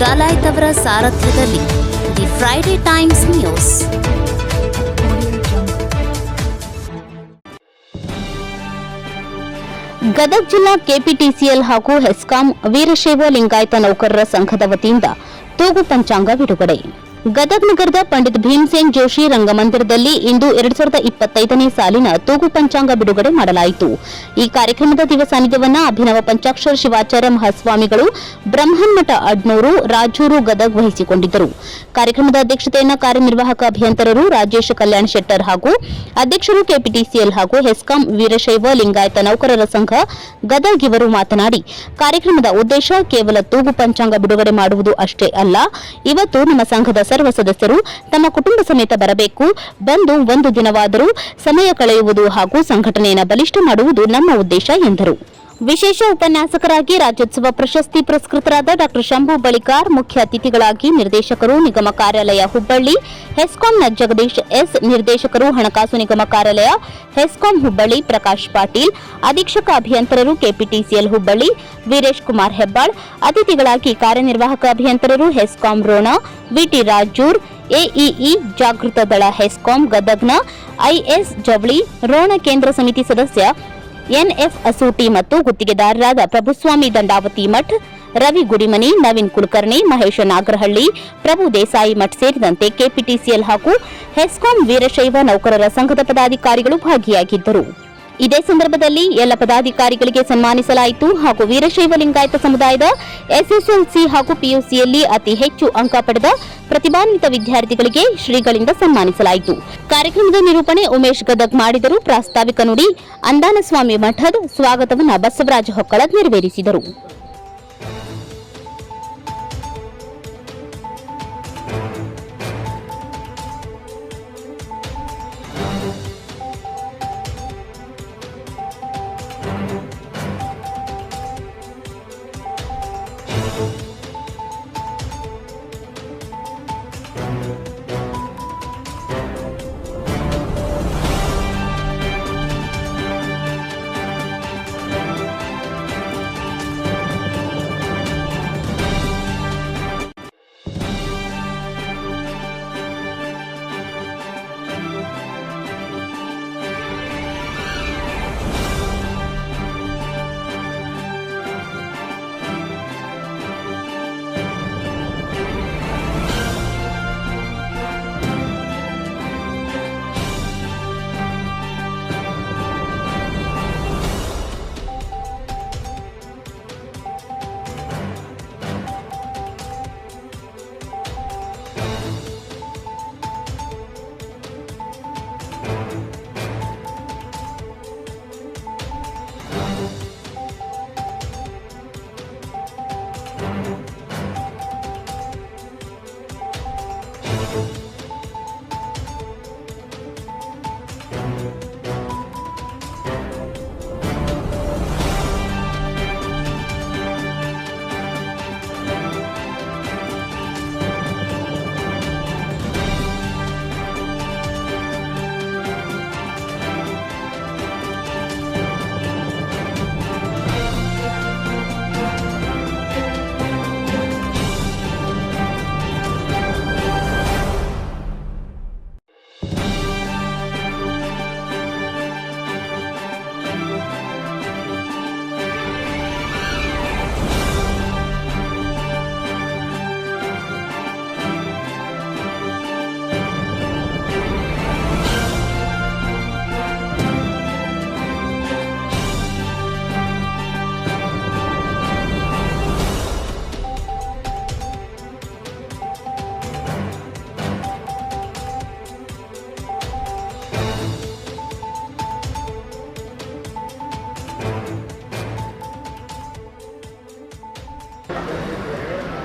ಡಲಾಯ್ತ್ ಅವರ ಸಾರಥ್ಯದಲ್ಲಿ the Friday Times News. Gadag ಜಿಲ್ಲಾ KPTCL ಹಾಗೂ ಹೆಸ್ಕಾಂ ವೀರಶೈವ ಲಿಂಗಾಯತ ನೌಕರರ ಸಂಘದ ವತಿಯಿಂದ ತೂಗು ಪಂಚಾಂಗ ಬಿಡುಗಡೆ. ಗದಗ ನಗರದ ಪಂಡಿತ್ ಭೀಮಸೇನ್ ಜೋಶಿ ರಂಗಮಂದಿರದಲ್ಲಿ ಇಂದು ಎರಡ್ ಸಾವಿರದ ಇಪ್ಪತ್ತೈದನೇ ಸಾಲಿನ ತೂಗು ಪಂಚಾಂಗ ಬಿಡುಗಡೆ ಮಾಡಲಾಯಿತು. ಈ ಕಾರ್ಯಕ್ರಮದ ದಿವಸ ಸಾನ್ನಿಧ್ಯವನ್ನ ಅಭಿನವ ಪಂಚಾಕ್ಷರ ಶಿವಾಚಾರ್ಯ ಮಹಾಸ್ವಾಮಿಗಳು ಬ್ರಹ್ಮನ್ಮಠ ಅಡ್ನೂರು, ರಾಜೂರು, ಗದಗ್ ವಹಿಸಿಕೊಂಡಿದ್ದರು. ಕಾರ್ಯಕ್ರಮದ ಅಧ್ಯಕ್ಷತೆಯನ್ನ ಕಾರ್ಯನಿರ್ವಾಹಕ ಅಭಿಯಂತರರು ರಾಜೇಶ್ ಕಲ್ಯಾಣ್ ಶೆಟ್ಟರ್ ಹಾಗೂ ಅಧ್ಯಕ್ಷರು ಕೆಪಿಟಿಸಿಎಲ್ ಹಾಗೂ ಹೆಸ್ಕಾಂ ವೀರಶೈವ ಲಿಂಗಾಯತ ನೌಕರರ ಸಂಘ ಗದಗ್ ಇವರು ಮಾತನಾಡಿ, ಕಾರ್ಯಕ್ರಮದ ಉದ್ದೇಶ ಕೇವಲ ತೂಗು ಪಂಚಾಂಗ ಬಿಡುಗಡೆ ಮಾಡುವುದು ಅಷ್ಟೇ ಅಲ್ಲ, ಇವತ್ತು ನಮ್ಮ ಸಂಘದ ಸರ್ವ ಸದಸ್ಯರು ತಮ್ಮ ಕುಟುಂಬ ಸಮೇತ ಬರಬೇಕು. ಬಂದು ಒಂದು ದಿನವಾದರೂ ಸಮಯ ಕಳೆಯುವುದು ಹಾಗೂ ಸಂಘಟನೆಯನ್ನು ಬಲಿಷ್ಠ ಮಾಡುವುದು ನಮ್ಮ ಉದ್ದೇಶ ಎಂದರು. ವಿಶೇಷ ಉಪನ್ಯಾಸಕರಾಗಿ ರಾಜ್ಯೋತ್ಸವ ಪ್ರಶಸ್ತಿ ಪುರಸ್ಕೃತರಾದ ಡಾ. ಶಂಭು ಬಳಿಕಾರ್ ಮುಖ್ಯ ಅತಿಥಿಗಳಾಗಿ ನಿರ್ದೇಶಕರು, ನಿಗಮ ಕಾರ್ಯಾಲಯ ಹುಬ್ಬಳ್ಳಿ ಹೆಸ್ಕಾಂನ ಜಗದೀಶ್ ಎಸ್, ನಿರ್ದೇಶಕರು, ಹಣಕಾಸು ನಿಗಮ ಕಾರ್ಯಾಲಯ ಹೆಸ್ಕಾಂ ಹುಬ್ಬಳ್ಳಿ, ಪ್ರಕಾಶ್ ಪಾಟೀಲ್, ಅಧೀಕ್ಷಕ ಅಭಿಯಂತರರು ಕೆಪಿಟಿಸಿಎಲ್ ಹುಬ್ಬಳ್ಳಿ, ವೀರೇಶ್ ಕುಮಾರ್ ಹೆಬ್ಬಾಳ್, ಅತಿಥಿಗಳಾಗಿ ಕಾರ್ಯನಿರ್ವಾಹಕ ಅಭಿಯಂತರರು HESCOM Ron, V T Rajur, AEE ಜಾಗೃತ ದಳ ಹೆಸ್ಕಾಂ ಗದಗ್ನ, ಐಎಸ್ ಜವಳಿ, ರೋಣ ಕೇಂದ್ರ ಸಮಿತಿ ಸದಸ್ಯ ಎನ್ಎಫ್ ಅಸೂಟಿ ಮತ್ತು ಗುತ್ತಿಗೆದಾರರಾದ ಪ್ರಭುಸ್ವಾಮಿ ದಂಡಾವತಿ ಮಠ್, ರವಿ ಗುಡಿಮನಿ, ನವೀನ್ ಕುಲಕರ್ಣಿ, ಮಹೇಶ ನಾಗರಹಳ್ಳಿ, ಪ್ರಭು ದೇಸಾಯಿ ಮಠ್ ಸೇರಿದಂತೆ ಕೆಪಿಟಿಸಿಎಲ್ ಹಾಗೂ ಹೆಸ್ಕಾಂ ವೀರಶೈವ ನೌಕರರ ಸಂಘದ ಪದಾಧಿಕಾರಿಗಳು ಭಾಗಿಯಾಗಿದ್ದರು. ಇದೇ ಸಂದರ್ಭದಲ್ಲಿ ಎಲ್ಲ ಪದಾಧಿಕಾರಿಗಳಿಗೆ ಸನ್ಮಾನಿಸಲಾಯಿತು ಹಾಗೂ ವೀರಶೈವ ಲಿಂಗಾಯತ ಸಮುದಾಯದ ಎಸ್ಎಸ್ಎಲ್ಸಿ ಹಾಗೂ ಪಿಯುಸಿಯಲ್ಲಿ ಅತಿ ಹೆಚ್ಚು ಅಂಕ ಪಡೆದ ಪ್ರತಿಭಾನ್ವಿತ ವಿದ್ಯಾರ್ಥಿಗಳಿಗೆ ಶ್ರೀಗಳಿಂದ ಸನ್ಮಾನಿಸಲಾಯಿತು. ಕಾರ್ಯಕ್ರಮದ ನಿರೂಪಣೆ ಉಮೇಶ್ ಗದಗ್ ಮಾಡಿದರು. ಪ್ರಾಸ್ತಾವಿಕ ನುಡಿ ಅಂದಾನಸ್ವಾಮಿ ಮಠದ್ ಸ್ವಾಗತವನ್ನು ಬಸವರಾಜ ಹೊಕ್ಕಳ ನೆರವೇರಿಸಿದರು.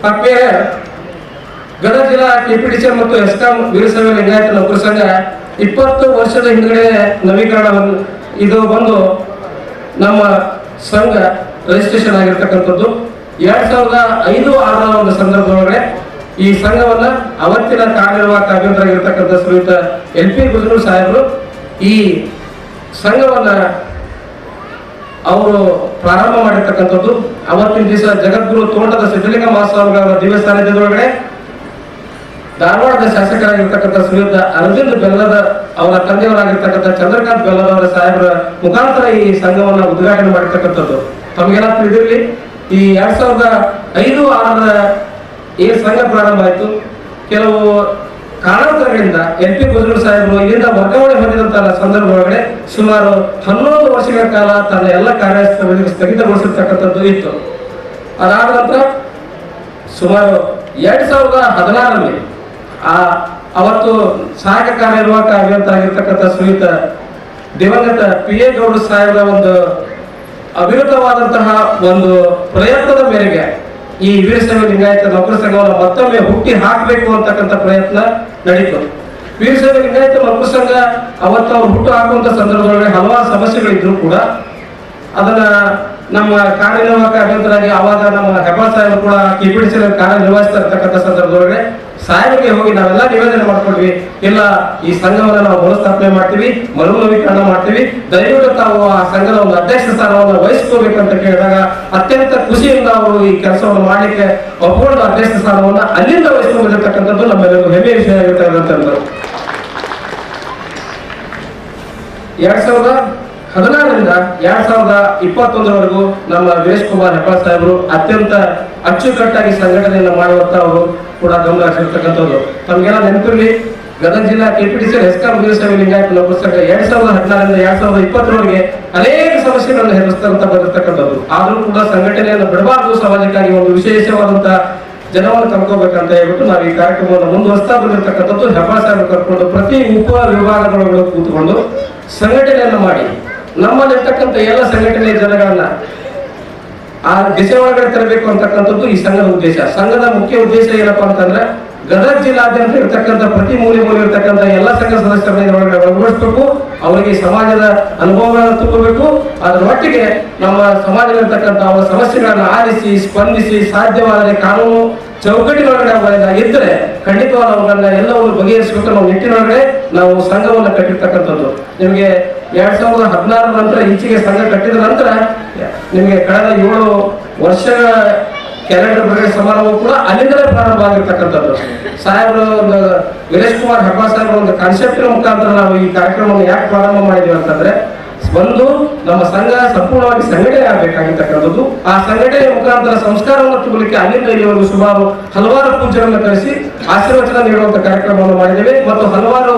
ಆತ್ಮೀಯ ಗದಗ ಜಿಲ್ಲಾ ಕೆಪಿಡಿಸಿ ಮತ್ತು ಎಸ್ಕಾಂ ವೀರಸೇವೆ ಲಿಂಗಾಯತ ನೌಕರ ಸಂಘ ಇಪ್ಪತ್ತು ವರ್ಷದ ಹಿಂದ್ಗಡೆ ನವೀಕರಣವನ್ನು ಇದು ಬಂದು ನಮ್ಮ ಸಂಘ ರಿಜಿಸ್ಟ್ರೇಷನ್ ಆಗಿರ್ತಕ್ಕಂಥದ್ದು. ಎರಡ್ ಸಾವಿರದ ಐದು ಆರರ ಒಂದು ಸಂದರ್ಭದೊಳಗಡೆ ಈ ಸಂಘವನ್ನ ಅವತ್ತಿನ ಕಾರ್ಯನಿರ್ವಾಹಕ ಅಭಿಯಂತರಾಗಿರ್ತಕ್ಕಂಥ ಶ್ರೀಯುತ ಎಲ್ ಪಿ ಗುಜರು ಸಾಹೇಬರು ಈ ಸಂಘವನ್ನ ಅವರು ಪ್ರಾರಂಭ ಮಾಡಿರ್ತಕ್ಕಂಥದ್ದು. ಅವತ್ತಿನ ದಿವಸ ಜಗದ್ಗುರು ತೋಟದ ಸಿದ್ಧಲಿಂಗ ಮಹಾಸ್ವಾಮಿಗಳವರ ದಿವ್ಯ ಸಾನ್ನಿಧ್ಯದೊಳಗಡೆ ಧಾರವಾಡದ ಶಾಸಕರಾಗಿರ್ತಕ್ಕಂಥ ಶ್ರೀಯುತ ಅರ್ಜುನ್ ಬೆಲ್ಲದ ಅವರ ತಂದೆಯವರಾಗಿರ್ತಕ್ಕಂಥ ಚಂದ್ರಕಾಂತ್ ಬೆಲ್ಲದವರ ಸಾಹೇಬರ ಮುಖಾಂತರ ಈ ಸಂಘವನ್ನ ಉದ್ಘಾಟನೆ ಮಾಡಿರ್ತಕ್ಕಂಥದ್ದು. ತಮಗೆಲ್ಲ ತಿಳಿದಿರಲಿ, ಈ ಎರಡ್ ಸಾವಿರದ ಐದು ಆರರ ಈ ಸಂಘ ಪ್ರಾರಂಭ ಆಯಿತು. ಕೆಲವು ಕಾರಣಾಂತರಗಳಿಂದ ಎಂ ಪಿ ಗುಜರು ಸಾಹೇಬರು ಇಲ್ಲಿಂದ ವರ್ಗಾವಣೆ ಹೊಂದಿದಂತಹ ಸಂದರ್ಭ ಸುಮಾರು ಹನ್ನೊಂದು ವರ್ಷಗಳ ಕಾಲ ತನ್ನ ಎಲ್ಲ ಕಾರ್ಯಾಚರಣೆಗಳಿಗೆ ಸ್ಥಗಿತಗೊಳಿಸಿರ್ತಕ್ಕಂಥದ್ದು ಇತ್ತು. ಅದಾದ ನಂತರ ಸುಮಾರು ಎರಡ್ ಸಾವಿರದ ಹದಿನಾರರಲ್ಲಿ ಆ ಅವತ್ತು ಸಹಾಯಕ ಕಾರ್ಯನಿರ್ವಾಹಕ ಅಭಿಯಂತರಾಗಿರ್ತಕ್ಕಂಥ ಸುನೀತ ದಿವಂಗತ ಪಿ ಎ ಗೌಡ ಸಾಹೇಬರ ಒಂದು ಅವಿರುದ್ಧವಾದಂತಹ ಒಂದು ಪ್ರಯತ್ನದ ಮೇರೆಗೆ ಈ ವೀರಶೈವ ಲಿಂಗಾಯತ ನೌಕರ ಸಂಘವನ್ನು ಮತ್ತೊಮ್ಮೆ ಹುಟ್ಟಿ ಹಾಕಬೇಕು ಅಂತಕ್ಕಂಥ ಪ್ರಯತ್ನ ನಡೀತು. ವೀರಶೈವ ಲಿಂಗಾಯತ ಮಕ್ಕಳ ಸಂಘ ಅವತ್ತು ಅವ್ರು ಹುಟ್ಟು ಹಾಕುವಂತ ಸಂದರ್ಭದೊಳಗೆ ಹಲವಾರು ಸಮಸ್ಯೆಗಳಿದ್ರು ಕೂಡ ಅದನ್ನ ನಮ್ಮ ಕಾರ್ಯನಿರ್ವಾಹಕ ಅಭಿಯಂತರಾಗಿ ಆವಾಗ ನಮ್ಮ ಹೆಬ್ಬಾಳ್ ಸಾಹೇಬರು ಕೂಡ ಸಿ ಕಾರ್ಯನಿರ್ವಹಿಸ್ತಾ ಇರ್ತಕ್ಕಂಥ ಸಂದರ್ಭದೊಳಗೆ ಸಾಹೇಬರಿಗೆ ಹೋಗಿ ನಾವೆಲ್ಲ ನಿವೇದನೆ ಮಾಡ್ಕೊಳ್ವಿ ಇಲ್ಲ, ಈ ಸಂಘವನ್ನ ನಾವು ಮರುಸ್ಥಾಪನೆ ಮಾಡ್ತೀವಿ ಮರು ನವೀಕರಣ ಮಾಡ್ತೀವಿ. ದಯವಿಟ್ಟು ತಾವು ಆ ಸಂಘದ ಒಂದು ಅಧ್ಯಕ್ಷ ಸ್ಥಾನವನ್ನು ವಹಿಸ್ಕೋಬೇಕಂತ ಕೇಳಿದಾಗ ಅತ್ಯಂತ ಖುಷಿಯಿಂದ ಅವರು ಈ ಕೆಲಸವನ್ನು ಮಾಡ್ಲಿಕ್ಕೆ ಒಪ್ಪಿಕೊಂಡು ಅಧ್ಯಕ್ಷ ಸ್ಥಾನವನ್ನ ಅಲ್ಲಿಂದ ವಹಿಸ್ಕೊಂಡಿರ್ತಕ್ಕಂಥದ್ದು ನಮ್ಮೆಲ್ಲರಿಗೂ ಹೆಮ್ಮೆ ವಿಷಯ ಆಗಿರ್ತಕ್ಕಂಥದ್ದು ಎರಡ್ ಸಾವಿರದ ಹದಿನಾರರಿಂದ ಎರಡ್ ಸಾವಿರದ ಇಪ್ಪತ್ತೊಂದರವರೆಗೂ ನಮ್ಮ ವೀರೇಶ್ ಕುಮಾರ್ ಹೆಬ್ಬಾಳ್ ಸಾಹೇಬರು ಅತ್ಯಂತ ಅಚ್ಚುಕಟ್ಟಾಗಿ ಸಂಘಟನೆಯನ್ನು ಮಾಡುವಂತ ಅವರು ಕೂಡ ಗಮನ ಹರಿಸಿರ್ತಕ್ಕಂಥದ್ದು ತಮಗೆಲ್ಲ ನೆನಪಿರಲಿ, ಗದಗ ಜಿಲ್ಲಾ ಕೆಪಿಟಿಸಿ ಎಸ್ಕಾಂ ವೀರಶೈವ ಲಿಂಗಾಯತ ಪುಸ್ತಕ ಎರಡ್ ಸಾವಿರದ ಹದಿನಾರರಿಂದ ಎರಡ್ ಸಾವಿರದ ಇಪ್ಪತ್ತರವರೆಗೆ ಅನೇಕ ಸಮಸ್ಯೆಗಳನ್ನು ಹೆರಿಸ್ತಂತ ಬಂದಿರತಕ್ಕಂಥದ್ದು. ಆದರೂ ಕೂಡ ಸಂಘಟನೆಯನ್ನು ಬಿಡಬಾರದು ಸಮಾಜಕ್ಕಾಗಿ ಒಂದು ವಿಶೇಷವಾದಂತಹ ಜನವನ್ನು ಕರ್ಕೋಬೇಕಂತ ಹೇಳ್ಬಿಟ್ಟು ನಾವು ಈ ಕಾರ್ಯಕ್ರಮವನ್ನು ಮುಂದುವರಿಸ್ತಾ ಬಂದಿರತಕ್ಕಂಥದ್ದು. ಹೆಬ್ಬಾಳ್ ಕರ್ಕೊಂಡು ಪ್ರತಿ ಉಪ ವಿಭಾಗಗಳೊಳಗೆ ಕೂತ್ಕೊಂಡು ಸಂಘಟನೆಯನ್ನು ಮಾಡಿ, ನಮ್ಮಲ್ಲಿರ್ತಕ್ಕಂಥ ಎಲ್ಲ ಸಂಘಟನೆಯ ಜನಗಳನ್ನ ಆ ದಿಸೆ ಒಳಗಡೆ ತರಬೇಕು ಅಂತಕ್ಕಂಥದ್ದು ಈ ಸಂಘದ ಉದ್ದೇಶ. ಸಂಘದ ಮುಖ್ಯ ಉದ್ದೇಶ ಏನಪ್ಪಾ ಅಂತಂದ್ರೆ ಗದಗ ಜಿಲ್ಲಾದ್ಯಂತ ಇರ್ತಕ್ಕಂಥ ಪ್ರತಿ ಮೂಲೆ ಮೂಲೆ ಇರ್ತಕ್ಕಂಥ ಎಲ್ಲ ಸಂಘ ಸದಸ್ಯರನ್ನ ಒಳಗಡೆ ಒಳಗೊಳಿಸ್ಬೇಕು. ಅವರಿಗೆ ಸಮಾಜದ ಅನುಭವಗಳನ್ನು ತುಂಬಬೇಕು ಅದರ ಮಟ್ಟಿಗೆ ನಮ್ಮ ಸಮಾಜದಲ್ಲಿರ್ತಕ್ಕಂಥ ಅವರ ಸಮಸ್ಯೆಗಳನ್ನು ಆಲಿಸಿ ಸ್ಪಂದಿಸಿ ಸಾಧ್ಯವಾದರೆ ಕಾನೂನು ಚೌಕಟ್ಟಿನೊಳಗಡೆ ಅವುಗಳನ್ನ ಇದ್ದರೆ ಖಂಡಿತವಾದ ಅವುಗಳನ್ನ ಎಲ್ಲವನ್ನು ಬಗೆಹರಿಸಬೇಕು ಅನ್ನೋ ನಿಟ್ಟಿನೊಳಗಡೆ ನಾವು ಸಂಘವನ್ನು ಕಟ್ಟಿರ್ತಕ್ಕಂಥದ್ದು. ನಿಮಗೆ ಎರಡ್ ಸಾವಿರದ ಹದಿನಾರರ ನಂತರ ಈಚೆಗೆ ಸಂಘ ಕಟ್ಟಿದ ನಂತರ ನಿಮಗೆ ಕಳೆದ ಏಳು ವರ್ಷ ಕ್ಯಾಲೆಂಡರ್ ಬಗ್ಗೆ ಸಮಾರಂಭ ಕೂಡ ಅಲ್ಲಿಂದಲೇ ಪ್ರಾರಂಭ ಆಗಿರ್ತಕ್ಕಂಥದ್ದು. ಸಾಹೇಬರು, ಒಂದು ವೀರೇಶ್ ಕುಮಾರ್ ಹೆಬ್ಬಾ ಸಾಹೇಬರ ಒಂದು ಕಾನ್ಸೆಪ್ಟಿನ ಮುಖಾಂತರ ನಾವು ಈ ಕಾರ್ಯಕ್ರಮವನ್ನು ಯಾಕೆ ಪ್ರಾರಂಭ ಮಾಡಿದ್ವಿ ಅಂತಂದ್ರೆ ಒಂದು ನಮ್ಮ ಸಂಘ ಸಂಪೂರ್ಣವಾಗಿ ಸಂಘಟನೆ ಆಗಬೇಕಾಗಿರ್ತಕ್ಕಂಥದ್ದು. ಆ ಸಂಘಟನೆಯ ಮುಖಾಂತರ ಸಂಸ್ಕಾರವನ್ನು ತುಂಬಲಿಕ್ಕೆ ಅಲ್ಲಿಂದ ಇಲ್ಲಿವರೆಗೂ ಸುಮಾರು ಹಲವಾರು ಪೂಜೆಗಳನ್ನು ಕಳಿಸಿ ಆಶೀರ್ವಚನ ನೀಡುವಂತ ಕಾರ್ಯಕ್ರಮವನ್ನು ಮಾಡಿದ್ದೇವೆ. ಮತ್ತು ಹಲವಾರು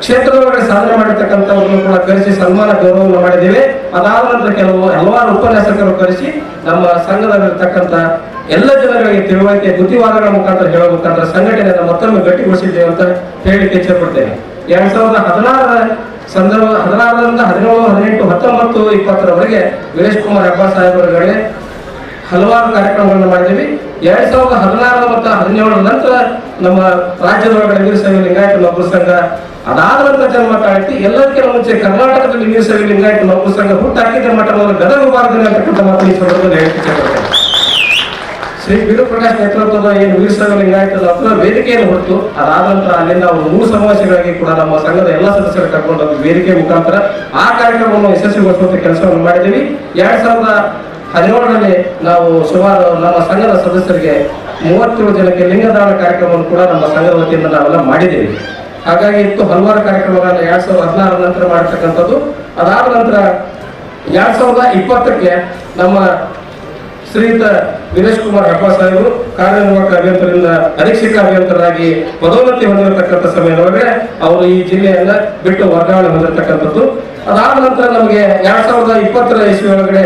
ಕ್ಷೇತ್ರದೊಳಗಡೆ ಸಾಧನೆ ಮಾಡಿರ್ತಕ್ಕಂಥವ್ರನ್ನು ಕೂಡ ಕರೆಸಿ ಸನ್ಮಾನ, ಗೌರವವನ್ನು ಮಾಡಿದ್ದೇವೆ. ಅದಾದ ನಂತರ ಕೆಲವು ಹಲವಾರು ಉಪನ್ಯಾಸಕರು ಕರೆಸಿ ನಮ್ಮ ಸಂಘದಲ್ಲಿರ್ತಕ್ಕಂಥ ಎಲ್ಲ ಜನಗಳಿಗೆ ತಿಳುವಳಿಕೆ, ಬುದ್ಧಿವಾದಗಳ ಮುಖಾಂತರ ಹೇಳೋ ಮುಖಾಂತರ ಸಂಘಟನೆಯನ್ನು ಮತ್ತೊಮ್ಮೆ ಗಟ್ಟಿಗೊಳಿಸಿದ್ದೇವೆ ಅಂತ ಹೇಳಲಿಕ್ಕೆ ಇಚ್ಛೆಪಡ್ತೇನೆ ಎರಡ್ ಸಾವಿರದ ಹದಿನಾರರ ಸಂದರ್ಭ, ಹದಿನಾರರಿಂದ ಹದಿನೇಳು, ಹದಿನೆಂಟು, ಹತ್ತೊಂಬತ್ತು, ಇಪ್ಪತ್ತರವರೆಗೆ ವೀರೇಶ್ ಕುಮಾರ್ ಹೆಬ್ಬಾ ಸಾಹೇಬರುಗಳೇ ಹಲವಾರು ಕಾರ್ಯಕ್ರಮಗಳನ್ನು ಮಾಡಿದ್ದೀವಿ. ಎರಡ್ ಸಾವಿರದ ಹದಿನಾರು ಮತ್ತು ಹದಿನೇಳರ ನಂತರ ನಮ್ಮ ರಾಜ್ಯದೊಳಗಡೆ ಸೇವೆ ಲಿಂಗಾಯತ ನೌಕರ ಸಂಘ, ಅದಾದ ನಂತರ ಜನ್ಮ ತಾಳಿಸಿ ಎಲ್ಲದಕ್ಕಿಂತ ಮುಂಚೆ ಕರ್ನಾಟಕದಲ್ಲಿ ವೀರಶೈವ ಲಿಂಗಾಯತ ನೌಕರ ಸಂಘ ಹುಟ್ಟಾಕಿದ ಮಠ ಮೊದಲು ಗದಗ ವಿಭಾಗದಲ್ಲಿ ಅಂತಕ್ಕಂಥ ಮಾತು ಈ ಸಂದರ್ಭದಲ್ಲಿ ಹೇಳಕ್ಕೆ ಶ್ರೀ ಬೀರು ಪ್ರಕಾಶ್ ನೇತೃತ್ವದ ಏನು ವೀರಶೈವ ಲಿಂಗಾಯತ ನೌಕರ ವೇದಿಕೆಯನ್ನು ಹೊರತು ಅದಾದ ನಂತರ ಅಲ್ಲಿಂದ ಅವರು ಮೂರು ಸಮಾವೇಶಗಳಿಗೆ ಕೂಡ ನಮ್ಮ ಸಂಘದ ಎಲ್ಲ ಸದಸ್ಯರು ಕರ್ಕೊಂಡು ವೇದಿಕೆ ಮುಖಾಂತರ ಆ ಕಾರ್ಯಕ್ರಮವನ್ನು ಯಶಸ್ವಿಗೊಳಿಸುವಂತ ಕೆಲಸವನ್ನು ಮಾಡಿದ್ದೀವಿ. ಎರಡ್ ಸಾವಿರದ ಹದಿನೇಳರಲ್ಲಿ ನಾವು ಸುಮಾರು ನಮ್ಮ ಸಂಘದ ಸದಸ್ಯರಿಗೆ ಮೂವತ್ತೇಳು ಜನಕ್ಕೆ ಲಿಂಗದಾನ ಕಾರ್ಯಕ್ರಮವನ್ನು ಕೂಡ ನಮ್ಮ ಸಂಘದ ವತಿಯಿಂದ ನಾವೆಲ್ಲ ಮಾಡಿದ್ದೀವಿ. ಹಾಗಾಗಿ ಇತ್ತು ಹಲವಾರು ಕಾರ್ಯಕ್ರಮಗಳನ್ನು ಎರಡ್ ಸಾವಿರದ ಹದಿನಾರರ ನಂತರ ಮಾಡಿರ್ತಕ್ಕಂಥದ್ದು ಅದಾದ ನಂತರ ಎರಡ್ ಸಾವಿರದ ಇಪ್ಪತ್ತಕ್ಕೆ ನಮ್ಮ ಶ್ರೀಯುತ ವೀರೇಶ್ ಕುಮಾರ್ ಹಬ್ಬ ಸಾಹೇಬರು ಕಾರ್ಯನಿರ್ವಾಹಕ ಅಭಿಯಂತರಿಂದ ಅಧೀಕ್ಷಕ ಅಭಿಯಂತರಾಗಿ ಪದೋನ್ನತಿ ಹೊಂದಿರತಕ್ಕಂಥ ಸಮಯದೊಳಗೆ ಅವರು ಈ ಜಿಲ್ಲೆಯನ್ನ ಬಿಟ್ಟು ವರ್ಗಾವಣೆ ಹೊಂದಿರತಕ್ಕಂಥದ್ದು. ಅದಾದ ನಂತರ ನಮಗೆ ಎರಡ್ ಸಾವಿರದ ಇಪ್ಪತ್ತರ ಇಸ್ವಿ ಒಳಗಡೆ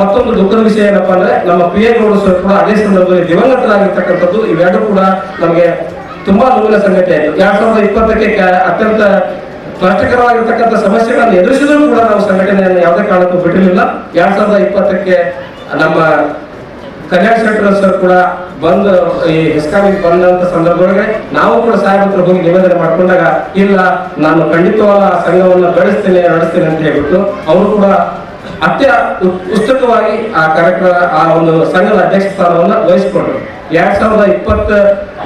ಮತ್ತೊಂದು ದುಃಖದ ವಿಷಯ ಏನಪ್ಪಾ ಅಂದ್ರೆ ನಮ್ಮ ಪಿ ಎನ್ ಗೌಡ ಸರ್ ಕೂಡ ಅದೇ ಸಂದರ್ಭದಲ್ಲಿ ದಿವಂಗತರಾಗಿರ್ತಕ್ಕಂಥದ್ದು. ಇವೆರಡೂ ಕೂಡ ನಮಗೆ ತುಂಬಾ ನೋವಿನ ಸಂಗತಿ ಆಯಿತು. ಎರಡ್ ಸಾವಿರದ ಇಪ್ಪತ್ತಕ್ಕೆ ಅತ್ಯಂತ ಕಷ್ಟಕರವಾಗಿರ್ತಕ್ಕಂಥ ಸಮಸ್ಯೆಗಳನ್ನು ಎದುರಿಸಿದರೂ ಕೂಡ ನಾವು ಸಂಘಟನೆಯನ್ನು ಯಾವುದೇ ಕಾರಣಕ್ಕೂ ಬಿಟ್ಟಿರಲಿಲ್ಲ. ಎರಡ್ ಸಾವಿರದ ಇಪ್ಪತ್ತಕ್ಕೆ ನಮ್ಮ ಕಲ್ಯಾಣ ಸೆಂಟರ್ ಸರ್ ಕೂಡ ಬಂದು, ಈ ಹೆಸ್ಕಾಮಿಗೆ ಬಂದಂತ ಸಂದರ್ಭದೊಳಗೆ ನಾವು ಕೂಡ ಸಾಹೇಬ್ರ ಹೋಗಿ ನಿವೇದನೆ ಮಾಡ್ಕೊಂಡಾಗ, ಇಲ್ಲ, ನಾನು ಖಂಡಿತವಾದ ಸಂಘವನ್ನ ಬೆಳೆಸ್ತೇನೆ, ನಡೆಸ್ತೇನೆ ಅಂತ ಹೇಳ್ಬಿಟ್ಟು, ಅವರು ಕೂಡ ಅತ್ಯ ಉತ್- ಉತ್ಸುಕವಾಗಿ ಆ ಕಾರ್ಯಕ್ರಮ, ಆ ಒಂದು ಸಂಘದ ಅಧ್ಯಕ್ಷ ಸ್ಥಾನವನ್ನು ವಹಿಸಿಕೊಂಡರು. ಎರಡ್ ಸಾವಿರದ ಇಪ್ಪತ್ತ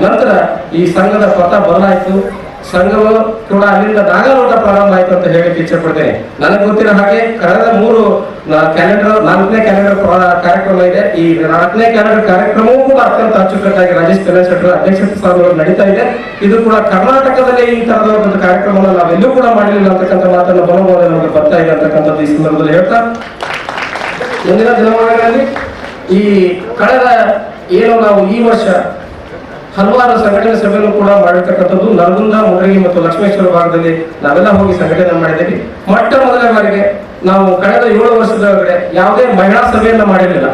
ನಂತರ ಈ ಸಂಘದ ಪಥ ಬದಲಾಯಿತು. ಸಂಘವು ಕೂಡ ಅಲ್ಲಿಂದ ನಾಗಲೋಟ ಪ್ರಾರಂಭ ಆಯ್ತು ಅಂತ ಹೇಳಿ ಇಚ್ಛೆ ಪಡ್ತೇನೆ ನನಗೆ ಗೊತ್ತಿರೋ ಹಾಗೆ ಕಳೆದ ಮೂರು ಕ್ಯಾಲೆಂಡರ್ ನಾಲ್ಕನೇ ಕ್ಯಾಲೆಂಡರ್ ಕಾರ್ಯಕ್ರಮ ಇದೆ. ಈ ನಾಲ್ಕನೇ ಕ್ಯಾಲೆಂಡರ್ ಕಾರ್ಯಕ್ರಮವೂ ಕೂಡ ಅತ್ಯಂತ ಅಚ್ಚುಕಟ್ಟಾಗಿ ರಾಜೇಶ್ ಕಲ್ಯಾಣ್ ಅಧ್ಯಕ್ಷತೆ ಸ್ಥಾನದಲ್ಲಿ ನಡೀತಾ ಇದೆ. ಇದು ಕೂಡ ಕರ್ನಾಟಕದಲ್ಲಿ ಈ ತರದ ಒಂದು ಕಾರ್ಯಕ್ರಮವನ್ನು ನಾವೆಲ್ಲೂ ಕೂಡ ಮಾಡಲಿಲ್ಲ ಅಂತಕ್ಕಂಥ ಮಾತನ್ನು ಮನೋಭಾವ ನಮಗೆ ಬರ್ತಾ ಇದೆ ಅಂತಕ್ಕಂಥದ್ದು ಈ ಸಂದರ್ಭದಲ್ಲಿ ಹೇಳ್ತಾ. ಮುಂದಿನ ದಿನಮಾನಗಳಲ್ಲಿ ಈ ಕಳೆದ ಏನು ನಾವು ಈ ವರ್ಷ ಹಲವಾರು ಸಂಘಟನೆ ಸಭೆಗಳು ಕೂಡ ಮಾಡಿರ್ತಕ್ಕಂಥದ್ದು. ನರಗುಂದ ಮುರಗಿ ಮತ್ತು ಲಕ್ಷ್ಮೇಶ್ವರ ಭಾಗದಲ್ಲಿ ನಾವೆಲ್ಲ ಹೋಗಿ ಸಂಘಟನೆ ಮಾಡಿದ್ದೀವಿ. ಮೊಟ್ಟ ಮೊದಲ ಬಾರಿಗೆ ನಾವು ಕಳೆದ ಏಳು ವರ್ಷದ ಒಳಗಡೆ ಯಾವುದೇ ಮಹಿಳಾ ಸಭೆಯನ್ನ ಮಾಡಿರಲಿಲ್ಲ.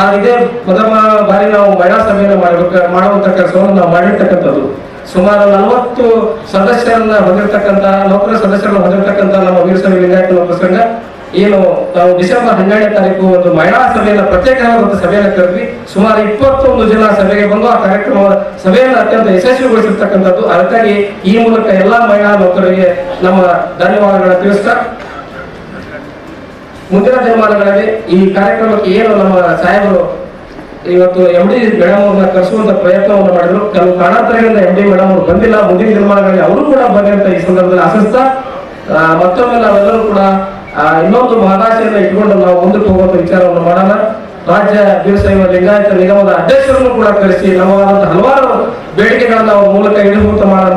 ಆದ್ರೆ ಇದೇ ಮೊದಲ ಬಾರಿ ನಾವು ಮಹಿಳಾ ಸಭೆಯನ್ನು ಮಾಡಬೇಕು, ಮಾಡುವಂತ ಕೆಲಸವನ್ನು ನಾವು ಮಾಡಿರ್ತಕ್ಕಂಥದ್ದು. ಸುಮಾರು ನಲವತ್ತು ಸದಸ್ಯರನ್ನ ಹೊಂದಿರತಕ್ಕಂತಹ ನೌಕರ ಸದಸ್ಯರನ್ನ ಹೊಂದಿರತಕ್ಕಂತಹ ನಮ್ಮ ಲಿಂಗಾಯತ ನೌಕರ ಸಂಘ ಏನು, ನಾವು ಡಿಸೆಂಬರ್ ಹನ್ನೆರಡನೇ ತಾರೀಕು ಒಂದು ಮಹಿಳಾ ಸಭೆಯನ್ನು ಪ್ರತ್ಯೇಕವಾದ ಒಂದು ಸಭೆಯನ್ನು ಕರೆದ್ವಿ. ಸುಮಾರು ಇಪ್ಪತ್ತೊಂದು ಜನ ಸಭೆಗೆ ಬಂದು ಆ ಕಾರ್ಯಕ್ರಮ ಸಭೆಯನ್ನು ಅತ್ಯಂತ ಯಶಸ್ವಿಗೊಳಿಸಿರ್ತಕ್ಕಂಥದ್ದು. ಅದಕ್ಕಾಗಿ ಈ ಮೂಲಕ ಎಲ್ಲಾ ಮಹಿಳಾ ನೌಕರರಿಗೆ ನಮ್ಮ ಧನ್ಯವಾದಗಳನ್ನು ತಿಳಿಸ್ತಾ, ಮುಂದಿನ ದಿನಮಾನಗಳಲ್ಲಿ ಈ ಕಾರ್ಯಕ್ರಮಕ್ಕೆ ಏನು ನಮ್ಮ ಸಾಹೇಬರು ಇವತ್ತು ಎಂ ಡಿ ಮೇಡಮ್ ಅವ್ರನ್ನ ಕರೆಸುವಂತ ಪ್ರಯತ್ನವನ್ನು ಮಾಡಿದ್ರು. ಕೆಲವು ಕಾರಣಾಂತರಗಳಿಂದ ಎಂ ಡಿ ಮೇಡಮ್ ಅವರು ಬಂದಿಲ್ಲ. ಮುಂದಿನ ದಿನಮಾನಗಳಲ್ಲಿ ಅವರು ಕೂಡ ಬಂದಿ ಅಂತ ಈ ಸಂದರ್ಭದಲ್ಲಿ ಆಶಿಸ್ತಾ ಮತ್ತೊಮ್ಮೆ ನಾವೆಲ್ಲರೂ ಕೂಡ ಇನ್ನೊಂದು ಮಹದಾಶೆಯನ್ನು ಇಟ್ಕೊಂಡು ನಾವು ಮುಂದಕ್ಕೆ ಹೋಗುವಂತ ವಿಚಾರವನ್ನು ಮಾಡೋಣ. ರಾಜ್ಯ ವೀರಶೈವ ಲಿಂಗಾಯತ ನಿಗಮದ ಅಧ್ಯಕ್ಷರನ್ನು ಕೂಡ ಕರೆಸಿ ನಮ್ಮವಾದಂತಹ ಹಲವಾರು ಬೇಡಿಕೆಗಳನ್ನ ಅವರ ಮೂಲಕ ಇಳಿಮುಕ್ತ ಮಾಡ-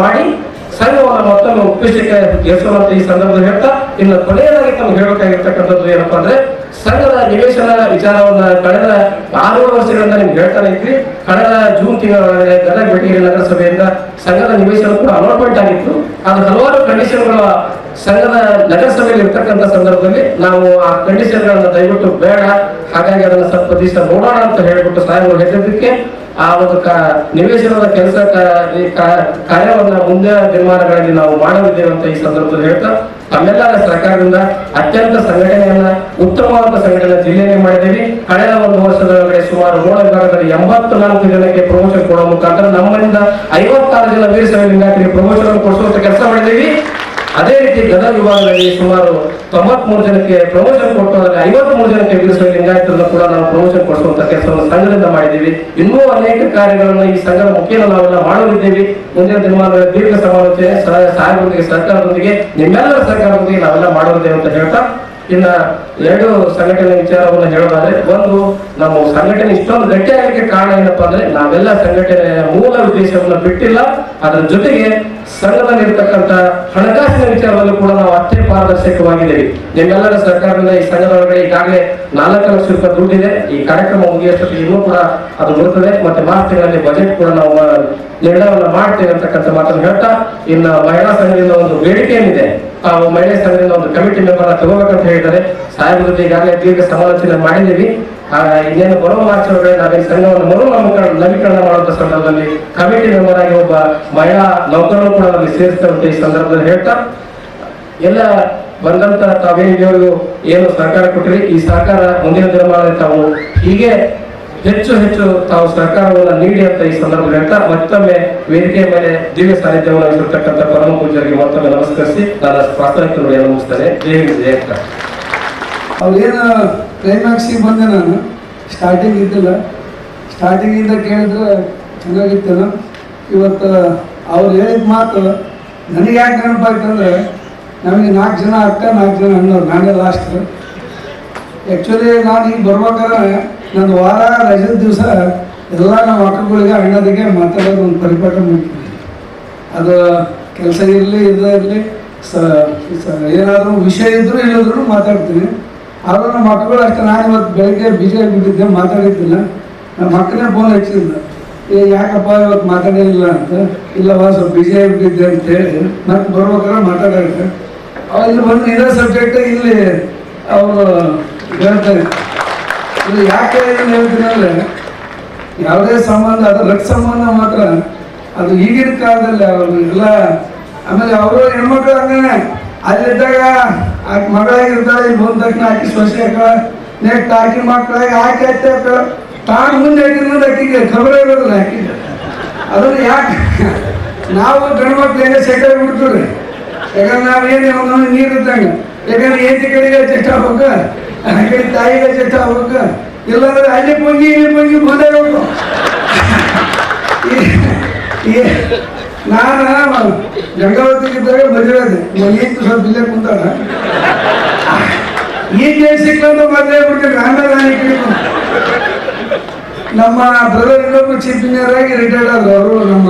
ಸಂಘವನ್ನು ಮತ್ತೊಮ್ಮೆ ಒಪ್ಪಿಸಲಿಕ್ಕೆ ಯಶವಂತ ಈ ಸಂದರ್ಭದಲ್ಲಿ ಹೇಳ್ತಾ, ಇನ್ನು ಕೊನೆಯದಾಗಿ ತಮ್ಗೆ ಹೇಳಬೇಕಾಗಿರ್ತಕ್ಕಂಥದ್ದು ಏನಪ್ಪಾ ಅಂದ್ರೆ, ಸಂಘದ ನಿವೇಶನ ವಿಚಾರವನ್ನ ಕಳೆದ ಆರು ವರ್ಷಗಳಿಂದ ನಿಮ್ಗೆ ಹೇಳ್ತಾನೆ ಇದ್ರಿ. ಕಳೆದ ಜೂನ್ ತಿಂಗಳೊಳಗೆ ಗದಗ ಬೆಟಗೇರಿ ನಗರಸಭೆಯಿಂದ ಸಂಘದ ನಿವೇಶನ ಕೂಡ ಅಲಾಟ್ಮೆಂಟ್ ಆಗಿತ್ತು. ಅದು ಹಲವಾರು ಕಂಡೀಷನ್ಗಳ ಸಂಘದ ನಗರಸಭೆಯಲ್ಲಿ ಇರ್ತಕ್ಕಂಥ ಸಂದರ್ಭದಲ್ಲಿ ನಾವು ಆ ಕಂಡೀಷನ್ಗಳನ್ನ ದಯವಿಟ್ಟು ಬೇಡ. ಹಾಗಾಗಿ ಅದನ್ನ ಸ್ವಲ್ಪ ದಿವಸ ನೋಡೋಣ ಅಂತ ಹೇಳ್ಬಿಟ್ಟು ಸಾಹೇಬರು ಹೇಳಿದ್ದಕ್ಕೆ ಆ ಒಂದು ನಿವೇಶನದ ಕೆಲಸ ಕಾರ್ಯವನ್ನ ಮುಂದೆ ದಿನಮಾನಗಳಲ್ಲಿ ನಾವು ಮಾಡಲಿದ್ದೇವೆ ಅಂತ ಈ ಸಂದರ್ಭದಲ್ಲಿ ಹೇಳ್ತಾ, ತಮ್ಮೆಲ್ಲರ ಸರ್ಕಾರದಿಂದ ಅತ್ಯಂತ ಸಂಘಟನೆಯನ್ನ, ಉತ್ತಮವಾದ ಸಂಘಟನೆ ಜಿಲ್ಲೆಯಲ್ಲಿ ಮಾಡಿದ್ದೀವಿ. ಕಳೆದ ಒಂದು ವರ್ಷದ ಒಳಗಡೆ ಸುಮಾರು ಮೂಳ ವಿಭಾಗದಲ್ಲಿ ಎಂಬತ್ತು ನಾಲ್ಕು ಜನಕ್ಕೆ ಪ್ರಮೋಷನ್ ಕೊಡುವ ಮುಖಾಂತರ ನಮ್ಮಿಂದ ಐವತ್ತಾರು ಜನ ವೀರ ಲಿಂಗಾಯತರಿಗೆ ಪ್ರಮೋಷನ್ ಕೊಡಿಸುವಂತ ಕೆಲಸ ಮಾಡಿದ್ದೀವಿ. ಅದೇ ರೀತಿ ಗದಗ ವಿಭಾಗದಲ್ಲಿ ಸುಮಾರು ತೊಂಬತ್ಮೂರು ಜನಕ್ಕೆ ಪ್ರಮೋಷನ್ ಕೊಟ್ಟು ಅದರಲ್ಲಿ ಐವತ್ಮೂರು ಜನಕ್ಕೆ ಬಿಡಿಸುವ ಲಿಂಗಾಯತರನ್ನು ಕೂಡ ನಾವು ಪ್ರಮೋಷನ್ ಕೊಡಿಸುವಂತ ಕೆಲಸವನ್ನು ಸಂಘದಿಂದ ಮಾಡಿದ್ದೀವಿ. ಇನ್ನೂ ಅನೇಕ ಕಾರ್ಯಗಳನ್ನು ಈ ಸಂಘದ ಮುಖೇನ ನಾವೆಲ್ಲ ಮಾಡಲಿದ್ದೇವೆ ಮುಂದಿನ ದಿನಮಾನದಲ್ಲಿ ದೀರ್ಘ ಸಮಾಲೋಚನೆ ಸಹ- ಸಹಾಯದೊಂದಿಗೆ ಸರ್ಕಾರದೊಂದಿಗೆ ನಿಮ್ಮೆಲ್ಲರ ಸರ್ಕಾರದೊಂದಿಗೆ ನಾವೆಲ್ಲ ಮಾಡಲಿದ್ದೇವೆ ಅಂತ ಹೇಳ್ತಾ, ಇನ್ನ ಎರಡು ಸಂಘಟನೆ ವಿಚಾರವನ್ನು ಹೇಳೋದಾದ್ರೆ, ಒಂದು ನಮ್ಮ ಸಂಘಟನೆ ಇಷ್ಟೊಂದು ಗಟ್ಟಿಯಾಗಲಿಕ್ಕೆ ಕಾರಣ ಏನಪ್ಪಾ ಅಂದ್ರೆ, ನಾವೆಲ್ಲ ಸಂಘಟನೆಯ ಮೂಲ ಉದ್ದೇಶವನ್ನು ಬಿಟ್ಟಿಲ್ಲ. ಅದರ ಜೊತೆಗೆ ಸಂಘದಲ್ಲಿರ್ತಕ್ಕಂಥ ಹಣಕಾಸಿನ ವಿಚಾರದಲ್ಲೂ ಕೂಡ ನಾವು ಅಷ್ಟೇ ಪಾರದರ್ಶಕವಾಗಿದ್ದೇವೆ. ನಿಮ್ಮೆಲ್ಲರ ಸರ್ಕಾರದಿಂದ ಈ ಸಂಘದ ಒಳಗಡೆ ಈಗಾಗಲೇ ನಾಲ್ಕು ಲಕ್ಷ ರೂಪಾಯಿ ದುಡ್ಡಿದೆ. ಈ ಕಾರ್ಯಕ್ರಮ ಮುಗಿಯೋಷ್ಟೊತ್ತಿಗೆ ಇನ್ನೂ ಕೂಡ ಅದು ಬರುತ್ತದೆ ಮತ್ತೆ ಮಾರ್ಚ್ ತಿಂಗಳಲ್ಲಿ ಬಜೆಟ್ ಕೂಡ ನಾವು ನಿರ್ಣಯವನ್ನು ಮಾಡ್ತೇವೆ ಅಂತಕ್ಕಂಥ ಮಾತನ್ನು ಹೇಳ್ತಾ, ಇನ್ನು ಮಹಿಳಾ ಸಂಘದಿಂದ ಒಂದು ಬೇಡಿಕೆ ಏನಿದೆ ಆ, ಮಹಿಳಾ ಸಂಘದಿಂದ ಒಂದು ಕಮಿಟಿ ಮೆಂಬರ್ ತಗೋಬೇಕಂತ ಹೇಳಿದ್ದಾರೆ. ಸಾಹೇಬರ ಜೊತೆ ಈಗಾಗಲೇ ದೀರ್ಘ ಸಮಾಲೋಚನೆ ಮಾಡಿದ್ದೀವಿ. ಇನ್ನೇನು ಬರುವ ಮಾರ್ಚ್ ಒಳಗಡೆ ನಾವೇ ಸಂಘವನ್ನು ಮರು ನವೀಕರಣ ಮಾಡುವಂತ ಸಂದರ್ಭದಲ್ಲಿ ಕಮಿಟಿ ಮೆಂಬರ್ ಆಗಿ ಒಬ್ಬ ಮಹಿಳಾ ನೌಕರರು ಕೂಡ ನಮಗೆ ಈ ಸಂದರ್ಭದಲ್ಲಿ ಹೇಳ್ತಾ. ಎಲ್ಲ ಬಂದಂತ ತಾವೇನಿದೆಯವರು ಏನು ಸರ್ಕಾರ ಕೊಟ್ಟಿರಿ ಈ ಸರ್ಕಾರ ಮುಂದಿನ ದಿನಮಾನದಲ್ಲಿ ತಾವು ಹೀಗೆ ಹೆಚ್ಚು ಹೆಚ್ಚು ತಾವು ಸಹಕಾರವನ್ನು ನೀಡಿ ಅಂತ ಈ ಸಂದರ್ಭದಲ್ಲಿ ಹೇಳ್ತಾ, ಮತ್ತೊಮ್ಮೆ ವೇದಿಕೆಯ ಮೇಲೆ ದಿವ್ಯ ಸಾನ್ನಿಧ್ಯವನ್ನು ವಹಿಸಿರ್ತಕ್ಕಂಥ ಪರಮ ಪೂಜ್ಯರಿಗೆ ಮತ್ತೊಮ್ಮೆ ನಮಸ್ಕರಿಸಿ. ನನ್ನ ಪ್ರಾರ್ಥನೆ ಮುಗಿಸ್ತಾರೆ ಜಯ ಜೈ ಕರ್ನಾಟಕ. ಅವ್ರೇನು ಕ್ಲೈಮ್ಯಾಕ್ಸಿಗೆ ಬಂದೆ ನಾನು. ಸ್ಟಾರ್ಟಿಂಗ್ ಇದ್ದಿಲ್ಲ. ಸ್ಟಾರ್ಟಿಂಗಿಂದ ಕೇಳಿದ್ರೆ ಚೆನ್ನಾಗಿತ್ತು ಇವತ್ತು ಅವ್ರು ಹೇಳಿದ ಮಾತು ನನಗೆ ಯಾಕೆ ನೆನಪಾಯ್ತಂದ್ರೆ ನಮಗೆ ನಾಲ್ಕು ಜನ ಅಕ್ಕ, ನಾಲ್ಕು ಜನ ಅಣ್ಣವ್ರು, ನಾನೇ ಲಾಸ್ಟ್ ಆ್ಯಕ್ಚುಲಿ ನಾನು ಈಗ ಬರ್ಬೇಕಾದ್ರೆ ನನ್ನ ವಾರ, ರಜದ ದಿವಸ ಎಲ್ಲ ನಮ್ಮ ಅಕ್ಕಗಳಿಗೆ ಅಣ್ಣದಿಗೆ ಮಾತಾಡೋದು ಒಂದು ಪರಿಪಾಠ ಮಾಡ್ತೀನಿ. ಅದು ಕೆಲಸ ಇರಲಿ ಇದು ಇರಲಿ, ಸ- ಏನಾದರೂ ವಿಷಯ ಇದ್ದರೂ ಇಲ್ಲದ್ರೂ ಮಾತಾಡ್ತೀನಿ. ನಮ್ಮ ಮಕ್ಕಳು ಅಷ್ಟೇ. ನಾನು ಇವತ್ತು ಬೆಳಗ್ಗೆ ಬಿಸಿ ಆಗಿಬಿಟ್ಟಿದ್ದೆ, ಮಾತಾಡಿದ್ದಿಲ್ಲ. ನಮ್ಮ ಮಕ್ಕಳೇ ಫೋನ್ ಹಚ್ಚಿದ್ದ ಏ, ಯಾಕಪ್ಪ ಇವತ್ತು ಮಾತಾಡಿಲ್ಲ ಅಂತ. ಇಲ್ಲವ ಸ್ವಲ್ಪ ಬಿಸಿ ಆಗಿಬಿಟ್ಟಿದ್ದೆ ಅಂತ ಹೇಳಿ. ಮತ್ತೆ ಬರ್ಬೇಕಾದ್ರೆ ಮಾತಾಡಕ್ಕೆ. ಅವ್ರು ಇಲ್ಲಿ ಬಂದು ಇದೇ ಸಬ್ಜೆಕ್ಟ್ ಇಲ್ಲಿ ಅವರು ಹೇಳ್ತಾರೆ. ಇದು ಯಾಕೆ ಏನು ಹೇಳ್ತೀನಿ ಅಂದರೆ, ಯಾವುದೇ ಸಂಬಂಧ, ಅದು ರಕ್ತ ಸಂಬಂಧ ಮಾತ್ರ. ಅದು ಈಗಿನ ಕಾಲದಲ್ಲಿ ಅವರು ಎಲ್ಲ, ಆಮೇಲೆ ಅವರು ಹೆಣ್ಮಕ್ಳು ಹಂಗೇನೆ. ಅಲ್ಲಿದ್ದಾಗ ಆಕೆ ಮಗಳಾಗಿರ್ತಾಳೆ ಇಲ್ಲಿ ಬಂದ ತಕ್ಷಣ ಆಕೆ ಸೊಸೆ ನೆಕ್ಸ್ಟ್ ಆಕಿನ ಮಕ್ಕಳಾಗಿ ಆಕೆ ಹತ್ತೆ ಹಾಕಳ ತಾನು ಮುಂದೆ ಹಾಕಿದ್ರೆ ಆಕಿಗೆ ಖಬರ ಇರೋದಿಲ್ಲ ಆಕಿಗೆ ಅದನ್ನು ಯಾಕೆ? ನಾವು ಗಂಡು ಮಕ್ಳು ಹೆಂಗೆ ಸೆಕೆ ಬಿಡ್ತೀವಿ ಯಾಕಂದ್ರೆ ನಾವೇನು ಅವನವನು ನೀರು ಇದ್ದಂಗೆ. ಯಾಕಂದ್ರೆ ಏತಿ ಕಡೆಗೆ ಚೆಟ್ಟ ಆಗ್ಬೇಕು ಆ ಕಡೆ ತಾಯಿಗೆ ಚೆಟ್ಟ ಆಗ್ಬೇಕು ಇಲ್ಲಾಂದ್ರೆ ಅಲ್ಲಿ ಪೊಂಗಿ, ಇಲ್ಲಿ ಪೊಂಗಿ ಬಂದೇ ಹೋಗ್ಬೇಕು ನಾನು ಗಂಗಾವತಿಗಿದ್ದಾಗ ಮದುವೆ ಅದೇ ಮನೆಯಿಂದ ಸ್ವಲ್ಪ ಇಲ್ಲೇ ಕುಂತಾಳ ಈ ಸಿಕ್ಕಂತ ಮದುವೆ ಬಿಡ್ತೀನಿ ಆಮೇಲೆ ನಾನು ಈ ನಮ್ಮ ಬ್ರದರ್ ಇನ್ನೊಬ್ರು ಚೀಫ್ ಇಂಜಿನಿಯರ್ ಆಗಿ ರಿಟೈರ್ಡ್ ಆದ್ರು. ಅವರು ನಮ್ಮ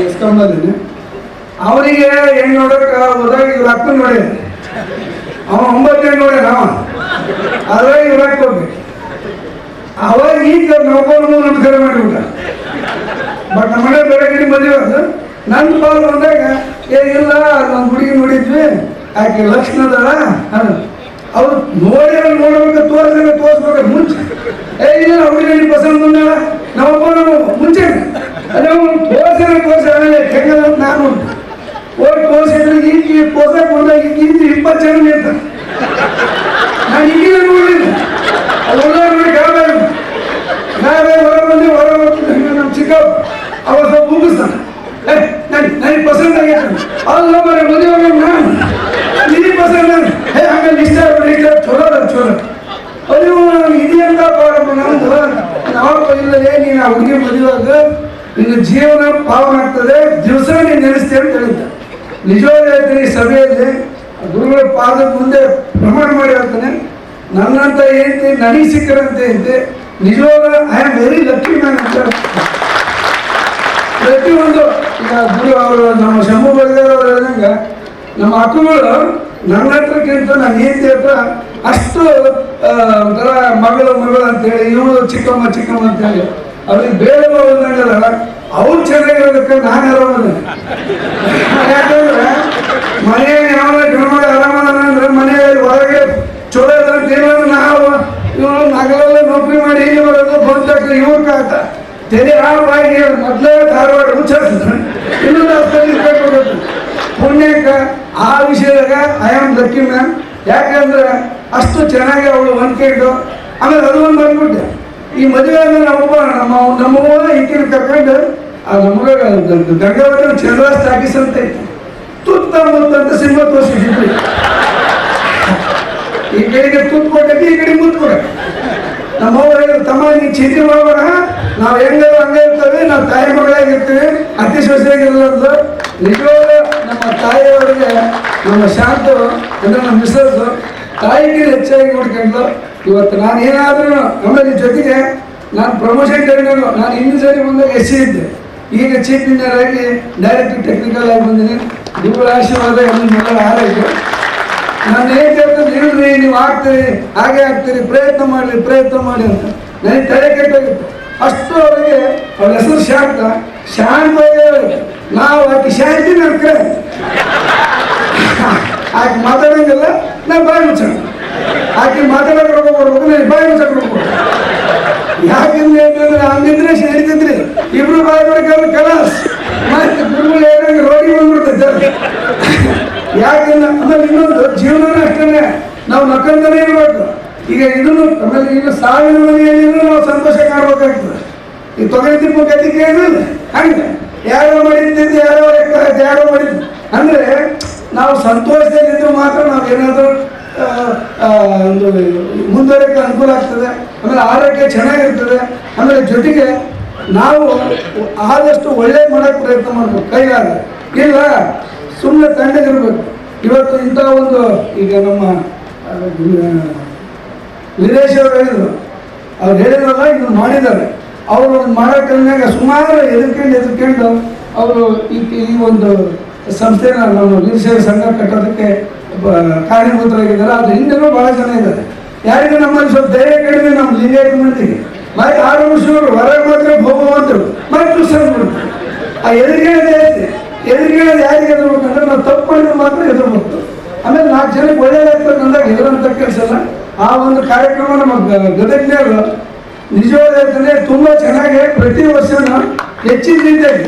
ಎಸ್ಕಂಬಲ್ಲಿ ಅವರಿಗೆ ಹೆಂಗ್ ನೋಡಕ್, ಹೋದಾಗ ಇವ್ರ ಅಕ್ಕ ನೋಡಿ. ಅವ ಒಂಬತ್ತು ಹೆಣ್ಣು ನೋಡಿ ಅವ ಅದ್ರಾಗ ಇವ್ರ ಹೋಗ್ಬೇಕು ಅವಾಗ ಈಗ ನೋಡ್ಕೊಂಡು ನಮಸ್ಕಾರ ಮಾಡಿಬಿಟ್ಟ. ಬಟ್ ನಮ್ಮ ಮನೆ ಬೇರೆ ಕಡೆ ಮದುವೆ ಅದು. ನನ್ನ ಬಾಲ್ ಬಂದಾಗ ಏನಿಲ್ಲ ಒಂದು ಹುಡುಗಿ ನೋಡಿದ್ವಿ. ಆಕೆ ಲಕ್ಷ್ಮಣದಳ. ಅವ್ರು ನೋಡಿ ನೋಡ್ಬೇಕು ತೋರಿಸ್ಬೇಕು ತೋರಿಸ್ಬೇಕು, ಮುಂಚೆ. ಏ, ಇಲ್ಲ, ಹುಡುಗಿ ನಿನ್ ಪಸಂದ್ ಬಂದಾಳ. ನಮ್ಮಪ್ಪ ನಾವು ಮುಂಚೆ ಅದೇ ತೋರಿಸಿದ್ರೆ ತೋರಿಸಿ ಆಮೇಲೆ ಹೆಂಗದ ನಾನು ಹೋಗಿ ತೋರಿಸಿದ್ರೆ ಈಗ ತೋರ್ಸಕ್ಕೆ ಬಂದಾಗ ಈಗ ಇಪ್ಪತ್ತು ಜನ ನಿಂತ. ನಾನು ಈಗಿನ ನೋಡಿದ್ದೆ ಅದು ನೋಡಿ ಗಾಬರಿ ನಾವೇ ಹೊರ ಬಂದು ಹೊರ ಬರ್ತೀನಿ ನಮ್ಮ ಚಿಕ್ಕ ಅವ ಸ್ವಲ್ಪ ಮುಗಿಸ್ತಾನೆ ಏ ನಡಿ ನನಗೆ ಪಸಂದ್ ಆಗೈತೆ ಅಲ್ಲ ಮರೆ, ಮದುವೆ ನಾನು ನಿನಗೆ ಪಸಂದ್ ಹೇ ಇಷ್ಟ ಆಗ್ಬಿಡಿ ಇಷ್ಟ ಚಲೋ ಅದ ಚಲೋ ಅಯ್ಯೋ ಇದೆಯಂತ ಪಾಡಪ್ಪ ನಮ್ದು ನಾವಪ್ಪ ಇಲ್ಲದೆ ನೀನು ಆ ಹುಡುಗಿ ಮದುವೆಯಾಗ ನಿನ್ನ ಜೀವನ ಪಾವನ ಆಗ್ತದೆ. ದಿವಸ ನೀನು ನೆನೆಸ್ತೀಯ ಅಂತ ಹೇಳಿದ್ದ. ನಿಜವಾಗ್ಲೂ ಹೇಳ್ತೀನಿ ಸಭೆಯಲ್ಲಿ ಗುರುಗಳ ಪಾದದ ಮುಂದೆ ಪ್ರಮಾಣ ಮಾಡಿ ಹೇಳ್ತಾನೆ. ನನ್ನಂತ ಏನಂತೆ ನನಗೆ ಸಿಕ್ಕರಂತೆ ಅಂತೆ ನಿಜವಾಗ್ಲೂ I am very lucky man ಅಂತ ಪ್ರತಿಯೊಂದು ಗುರು ಅವರು ನಮ್ಮ ಶಂಭು ಹೇಳಿದಂಗೆ, ನಮ್ಮ ಅಕ್ಕಗಳು ನನ್ನ ಹತ್ರಕ್ಕಿಂತ ನನ್ನ ಹೆಂಡತಿ ಹತ್ರ ಅಷ್ಟು ಒಂಥರ ಮಗಳು ಮಗಳು ಅಂತೇಳಿ, ಇವಳು ಚಿಕ್ಕಮ್ಮ ಚಿಕ್ಕಮ್ಮ ಅಂತೇಳಿ, ಅವ್ರಿಗೆ ಬೇರೆ ಬಂದಂಗಲ್ಲ ಅವ್ರು ಚೆನ್ನಾಗಿರೋದಕ್ಕೆ ನಾನು ಆರಾಮದ ಯಾಕಂದ್ರೆ ಮನೆಯಲ್ಲಿ ಯಾವ ಗಣಮಗ ಆರಾಮದ ಅಂದ್ರೆ ಮನೆಯಲ್ಲಿ ಹೊರಗೆ ಚಲೋ ಏನಾದ್ರು ನಾವು ಇವನು ನಗರಲ್ಲ ನೌಕರಿ ಮಾಡಿ ಇಲ್ಲಿ ಬರೋದು ಬಂದ ಇವ್ರ ಆತ ತೆರೆ ಆಗಿ ಮೊದಲೇ ಧಾರವಾಡ ಮುಚ್ಚಿದ್ರೆ ಇನ್ನೊಂದು ಪುಣ್ಯಕ್ಕ ಆ ವಿಷಯದಾಗ ಐ ಆಮ್ ಲಕ್ಕಿ ಮ್ಯಾಮ್ ಯಾಕಂದ್ರೆ ಅಷ್ಟು ಚೆನ್ನಾಗಿ ಅವಳು ಹೊಂದ್ಕೊಂಡು ಆಮೇಲೆ ಅದು ಒಂದು ಬಂದ್ಬಿಟ್ಟೆ. ಈ ಮದುವೆ ಅಂದ್ರೆ ನಮ್ಮಪ್ಪ ನಮ್ಮ ನಮ್ಮವ್ವ ಹಿಂಕಿನ ಕರ್ಕೊಂಡು, ಆ ನಮಗೆ ಗಂಗಾವತಿ ಚಂದ್ರಾಸ್ ಅಂತ ಐತಿ ತುತ್ತ ಮುತ್ತಂತ ಸಿನಿಮಾ ತೋರಿಸಿದ್ವಿ ಈ ಕಡೆಗೆ ತುತ್ತು ಕೊಟ್ಟೈತಿ ಈ ಕಡೆ ಮುತ್ತು ಕೊಡಕ್ಕೆ ನಮ್ಮವ್ವ ಹೇಳಿದ್ರು ತಮ್ಮ ನೀ ಚೀಟಿ ಮಾಡೋಣ ನಾವು ಹೆಂಗೆ ಹಂಗೆ ಇರ್ತೇವೆ, ನಾವು ತಾಯಿ ಮಗಳಾಗಿರ್ತೀವಿ ಅತಿ ಸೊಸೆಯಾಗಿರಲ್ಲ ಅಂದ್ರು ನಿಜವಾಗ್ಲೂ ನಮ್ಮ ತಾಯಿಯವರಿಗೆ, ನಮ್ಮ ಶಾಂತ ಅಂದ್ರೆ ನಮ್ಮ ತಾಯಿ ತಾಯಿಗೆ ಹೆಚ್ಚಾಗಿ ನೋಡ್ಕೊಂಡು ಇವತ್ತು ನಾನು ಏನಾದ್ರೂ ಆಮೇಲೆ ಈ ಜೊತೆಗೆ ನಾನು ಪ್ರಮೋಷನ್ ಟೈಮ್ನಾಗ ನಾನು ಹಿಂದಿನ ಸರಿ ಬಂದಾಗ ಎಸ್ ಸಿ ಇದ್ದೆ. ಈಗ ಚೀಫ್ ಇಂಜಿನಿಯರ್ ಆಗಿ ಡೈರೆಕ್ಟ್ ಟೆಕ್ನಿಕಲ್ ಆಗಿ ಬಂದಿದ್ದೀನಿ. ನಿಮ್ಮಗಳ ಆಶೀರ್ವಾದ ಎಲ್ಲ ಆರೈಕೆ ನಾನು ಏಜೆಂಟ್ ಇಲ್ರಿ ನೀವು ಆಗ್ತೀರಿ, ಹಾಗೆ ಆಗ್ತೀರಿ, ಪ್ರಯತ್ನ ಮಾಡಲಿ, ಪ್ರಯತ್ನ ಮಾಡಿ ಅಂತ. ನನಗೆ ತಲೆ ಕೆಟ್ಟೋಗಿತ್ತು. ಅಷ್ಟು ಅವರಿಗೆ ಅವ್ರ ಹೆಸರು ಶಾಂತ. ಶಾಂತ. ನಾವು ಆಕೆ ಶಾಂತಿ ನಡ್ಕೆ. ಆಕೆ ಮಾತಾಡೋಂಗಿಲ್ಲ ನಾನು ಬಾಯಿ ಮುಚ್ಚೋಣ ಆಕೆ ಮಾತಾಡೋಕೆ ರೊಕ್ಕ ಕೊಡ್ಬೇಕು ನಾನು ಬಾಯಿ ಮುಚ್ಚಕ್ಕೆ ರೊಕ್ಕ. ಯಾಕಂದ್ರೆ ಅಂತಂದ್ರೆ ಹಂಗಿದ್ರೆ ಶಾಂತಿದ್ರಿ. ಇಬ್ರು ಬಾಯಿ ಮಾಡ್ಕೊಂಡು ಕಲಾಸ್. ಮತ್ತೆ ಗುರುಗಳು ಏನಂದ್ರೆ ರೋಗಿ ಬಂದ್ಬಿಡ್ತೈತೆ ಯಾಕಂದ್ರೆ ಆಮೇಲೆ ಇನ್ನೊಂದು ಜೀವನ ಅಷ್ಟೇ ನಾವು ನಕ್ಕಂತಾನೆ ಇರ್ಬೇಕು. ಈಗ ಇದನ್ನು ಆಮೇಲೆ ಈಗ ಸಾವಿನ ಮನೆಯಲ್ಲಿ ನಾವು ಸಂತೋಷ ಕಾಡ್ಬೇಕಾಗ್ತದೆ ಈ ತೊಗರಿ ತಿಪ್ಪು ಗತಿ ಹಂಗೆ ಯಾರೋ ಮಾಡಿದ್ದು ಯಾರೋ ಯಾರೋ ಮಾಡಿದ್ದು. ಅಂದ್ರೆ ನಾವು ಸಂತೋಷದಲ್ಲಿದ್ದು ಮಾತ್ರ ನಾವು ಏನಾದರೂ ಒಂದು ಮುಂದುವರಿಕೆ ಅನುಕೂಲ ಆಗ್ತದೆ. ಆಮೇಲೆ ಆರೋಗ್ಯ ಚೆನ್ನಾಗಿರ್ತದೆ. ಆಮೇಲೆ ಜೊತೆಗೆ ನಾವು ಆದಷ್ಟು ಒಳ್ಳೆ ಮಾಡೋಕ್ಕೆ ಪ್ರಯತ್ನ ಮಾಡ್ಬೇಕು. ಕೈಗಾರ ಇಲ್ಲ ಸುಮ್ಮನೆ ತಣ್ಣಗಿರ್ಬೇಕು. ಇವತ್ತು ಇಂಥ ಒಂದು ಈಗ ನಮ್ಮ ಆ, ವೀರೇಶ್ ಅವರು ಹೇಳಿದ್ರು. ಅವ್ರು ಹೇಳಿದ್ರಲ್ಲ ಇದನ್ನು ಮಾಡಿದ್ದಾರೆ. ಅವರು ಒಂದು ಕಲ್ಮ್ಯಾಗ ಸುಮಾರು ಎದುರ್ಕೊಂಡು ಎದುರ್ಕೊಂಡು ಅವರು ಈ ಈ ಒಂದು ಸಂಸ್ಥೆನ ನಮ್ಮ ವೀರಶೈವ ಸಂಘ ಕಟ್ಟೋದಕ್ಕೆ ಕಾರ್ಯಭೂತರಾಗಿದ್ದಾರೆ ಅದು ಹಿಂದೆನೂ ಭಾಳ ಜನ ಇದ್ದಾರೆ. ಯಾರಿಗೆ ನಮ್ಮಲ್ಲಿ ಸ್ವಲ್ಪ ಧೈರ್ಯ ಕಡಿಮೆ ನಮ್ಮ ಲಿಂಗಾಯತ ಮಂದಿಗೆ. ಮೈ ಆರು ವರ್ಷವರು ಹೊರಗೆ ಮಾತ್ರ ಭೋಗವಂತರು. ಮೈ ಕೃಷ್ಣ ಆ ಎದುರುಗೇಳ ಜಾಸ್ತಿ ಎದುರುಗೇಳ ಯಾರಿಗೆ ಎದುರ್ಬೇಕಂದ್ರೆ ನಾವು ತಪ್ಪು ಮಾಡಿದ್ರೆ ಮಾತ್ರ ಎದುರ್ಬೇಕು ಆಮೇಲೆ ನಾಲ್ಕು ಜನಕ್ಕೆ ಒಳ್ಳೇದಾಗ್ತದೆ ಅಂದಾಗ ಎದುರಂತ ಕೆಲಸಲ್ಲ ಆ ಒಂದು ಕಾರ್ಯಕ್ರಮ ನಮ್ಮ ಗ- ಗದಗ್ನವರು ನಿಜವಾದ ತುಂಬ ಚೆನ್ನಾಗಿ ಪ್ರತಿ ವರ್ಷನೂ ಹೆಚ್ಚಿನ ರೀತಿಯಾಗಿ.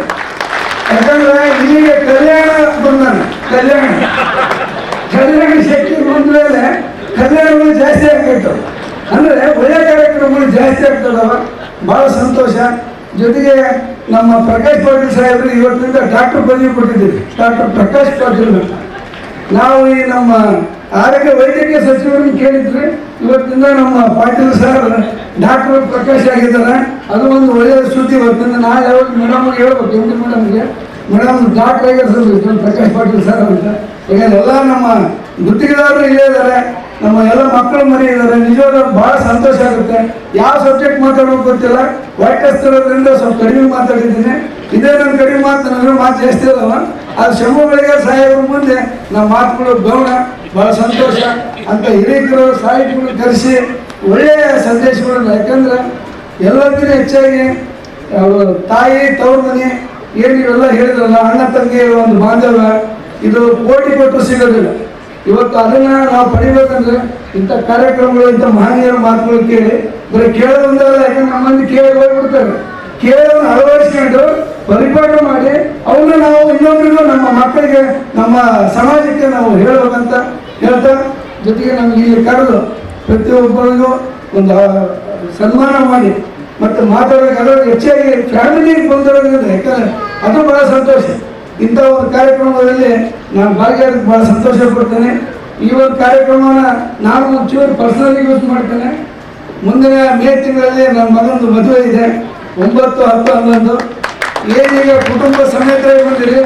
ಯಾಕಂದ್ರೆ ಇಲ್ಲಿಗೆ ಕಲ್ಯಾಣ ಬಂದಾನೆ, ಕಲ್ಯಾಣ. ಕಲ್ಯಾಣ ಶಕ್ತಿ ಬಂದ ಮೇಲೆ ಕಲ್ಯಾಣಗಳು ಜಾಸ್ತಿ ಆಗ್ಬೇಕು ಅಂದ್ರೆ ಒಳ್ಳೆ ಕಾರ್ಯಕ್ರಮಗಳು ಜಾಸ್ತಿ ಆಗ್ತದವ ಬಹಳ ಸಂತೋಷ. ಜೊತೆಗೆ ನಮ್ಮ ಪ್ರಕಾಶ್ ಪಾಟೀಲ್ ಸಾಹೇಬರು ಇವತ್ತಿನಿಂದ ಡಾಕ್ಟರ್ ಪದವಿ ಕೊಟ್ಟಿದ್ದೀವಿ ಡಾಕ್ಟರ್ ಪ್ರಕಾಶ್ ಪಾಟೀಲ್ ನಾವು ಈ ನಮ್ಮ ಆರೋಗ್ಯ ವೈದ್ಯಕೀಯ ಸಚಿವರನ್ನು ಕೇಳಿದ್ರಿ ಇವತ್ತಿಂದ ನಮ್ಮ ಪಾಟೀಲ್ ಸರ್ ಡಾಕ್ಟರ್ ಪ್ರಕಾಶ್ ಆಗಿದ್ದಾರೆ. ಅದು ಒಂದು ಒಳ್ಳೆಯ ಸುದ್ದಿ ಇವತ್ತಿಂದ ನಾನು ಯಾವಾಗ ಮೇಡಮ್ಗೆ ಹೇಳ್ಬೇಕು ಎಂ ಡಿ ಮೇಡಮ್ಗೆ ಮೇಡಮ್ ಡಾಕ್ಟರ್ ಆಗ್ಯಾರ ಸರ್ ಪ್ರಕಾಶ್ ಪಾಟೀಲ್ ಸರ್ ಅಂತ. ಈಗ ಎಲ್ಲ ನಮ್ಮ ಗುತ್ತಿಗೆದಾರರು ಇಲ್ಲೇ ಇದ್ದಾರೆ. ನಮ್ಮ ಎಲ್ಲ ಮಕ್ಕಳು ಮನೆ ಇದ್ದಾರೆ. ನಿಜವಾದ ಬಹಳ ಸಂತೋಷ ಆಗುತ್ತೆ. ಯಾವ ಸಬ್ಜೆಕ್ಟ್ ಮಾತಾಡೋಕೆ ಗೊತ್ತಿಲ್ಲ. ವಯಸ್ಕರಿರೋದ್ರಿಂದ ಸ್ವಲ್ಪ ಕಡಿಮೆ ಮಾತಾಡಿದ್ದೀನಿ. ಇದೇ ನನ್ನ ಕಡಿಮೆ ಮಾತು, ನನ್ನ ಮಾತು ಜಾಸ್ತಿ ಅದು ಶಂಭುಗಳಿಗೆ ಸಾಹೇಬ್ರ ಮುಂದೆ ನಮ್ಮ ಮಾತುಗಳು ಗೌಣ ಭಾಳ ಸಂತೋಷ ಅಂತ ಹಿರಿಯರು, ಸಾಹಿತಿಗಳು ಕರೆಸಿ ಒಳ್ಳೆಯ ಸಂದೇಶಗಳನ್ನು. ಯಾಕಂದ್ರೆ ಎಲ್ಲರಿಗಿಂತ ಹೆಚ್ಚಾಗಿ ತಾಯಿ ತವ್ರ ಮನೆ ಏನು ಇವೆಲ್ಲ ಹೇಳಿದ್ರಲ್ಲ, ಅಣ್ಣ ತಂಗಿ ಒಂದು ಬಾಂಧವ್ಯ, ಇದು ಕೋಟಿ ಕೊಟ್ಟು ಸಿಗೋದಿಲ್ಲ. ಇವತ್ತು ಅದನ್ನ ನಾವು ಪಡಿಬೇಕಂದ್ರೆ ಇಂಥ ಕಾರ್ಯಕ್ರಮಗಳು, ಇಂಥ ಮಹನೀಯರ ಮಾತುಗಳು ಕೇಳಿ, ಬರೀ ಕೇಳೋದೊಂದಲ್ಲ ಯಾಕಂದ್ರೆ ನಮ್ಮಲ್ಲಿ ಕೇಳಿ ಹೋಗ್ಬಿಡ್ತಾರೆ. ಕೇಳೋದನ್ನ ಅಳವಡಿಸ್ಕೊಂಡು ಪರಿಪಾಠ ಮಾಡಿ ಅವನ್ನ ನಾವು ಇನ್ನೊಬ್ಬರಿಗೂ ನಮ್ಮ ಮಕ್ಕಳಿಗೆ, ನಮ್ಮ ಸಮಾಜಕ್ಕೆ ನಾವು ಹೇಳ್ಬೇಕಂತ ಹೇಳ್ತಾ, ಜೊತೆಗೆ ನಮ್ಗೆ ಇಲ್ಲಿ ಕರೆದು ಪ್ರತಿಯೊಬ್ಬರಿಗೂ ಒಂದು ಸನ್ಮಾನ ಮಾಡಿ, ಮತ್ತು ಮಾತಾಡೋಕೆ ಅದರಲ್ಲಿ ಹೆಚ್ಚಾಗಿ ಫ್ಯಾಮಿಲಿಗೆ ಬಂದಿರೋದ್ರಿಂದ ಯಾಕಂದ್ರೆ ಅದು ಬಹಳ ಸಂತೋಷ. ಇಂಥ ಒಂದು ಕಾರ್ಯಕ್ರಮದಲ್ಲಿ ನಾನು ಭಾಗಿಯಾಗಿ ಬಹಳ ಸಂತೋಷ ಪಡ್ತೇನೆ. ಈ ಒಂದು ಕಾರ್ಯಕ್ರಮನ ನಾನು ಒಂಚೂರು ಪರ್ಸನಲಿ ಯೂಸ್ ಮಾಡ್ತೇನೆ. ಮುಂದಿನ ಮೇ ತಿಂಗಳಲ್ಲಿ ನನ್ನ ಮಗಂದು ಮದುವೆ ಇದೆ, ಒಂಬತ್ತು, ಹತ್ತು, ಹನ್ನೊಂದು. ಏನೀಗ ಕುಟುಂಬ ಸಮೇತ ಬಂದಿರಿ,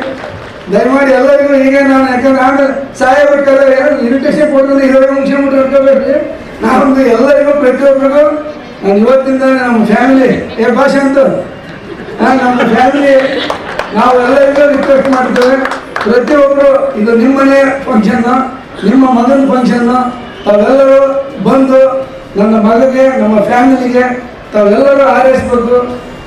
ದಯಮಾಡಿ ಎಲ್ಲರಿಗೂ ಹೀಗೆ ನಾನು ಯಾಕಂದ್ರೆ ನಾನು ಸಾಯಬೇಕಾದ್ರೆ ಇನ್ವಿಟೇಷನ್ ಕೊಡ್ತೀನಿ ಇರೋ ನಿಮಿಷ ಮುಂದೆ ಇಟ್ಕೋಬೇಡ್ರಿ ನಾನೊಂದು ಎಲ್ಲರಿಗೂ ಪ್ರತಿಯೊಬ್ಬರಿಗೂ, ನಾನು ಇವತ್ತಿಂದ ನಮ್ಮ ಫ್ಯಾಮಿಲಿ ಏ ಭಾಷೆ ಅಂತ ನಮ್ಮ ಫ್ಯಾಮಿಲಿ ನಾವು ಎಲ್ಲರಿಗೂ ರಿಕ್ವೆಸ್ಟ್ ಮಾಡ್ತೇವೆ ಪ್ರತಿಯೊಬ್ಬರು ಇದು ನಿಮ್ಮನೆ ಫಂಕ್ಷನ್ನು ನಿಮ್ಮ ಮಗನ ಫಂಕ್ಷನ್ ತಾವೆಲ್ಲರೂ ಬಂದು ನನ್ನ ಮಗಗೆ ನಮ್ಮ ಫ್ಯಾಮಿಲಿಗೆ ತಾವೆಲ್ಲರೂ ಹಾರೈಸ್ಬೇಕು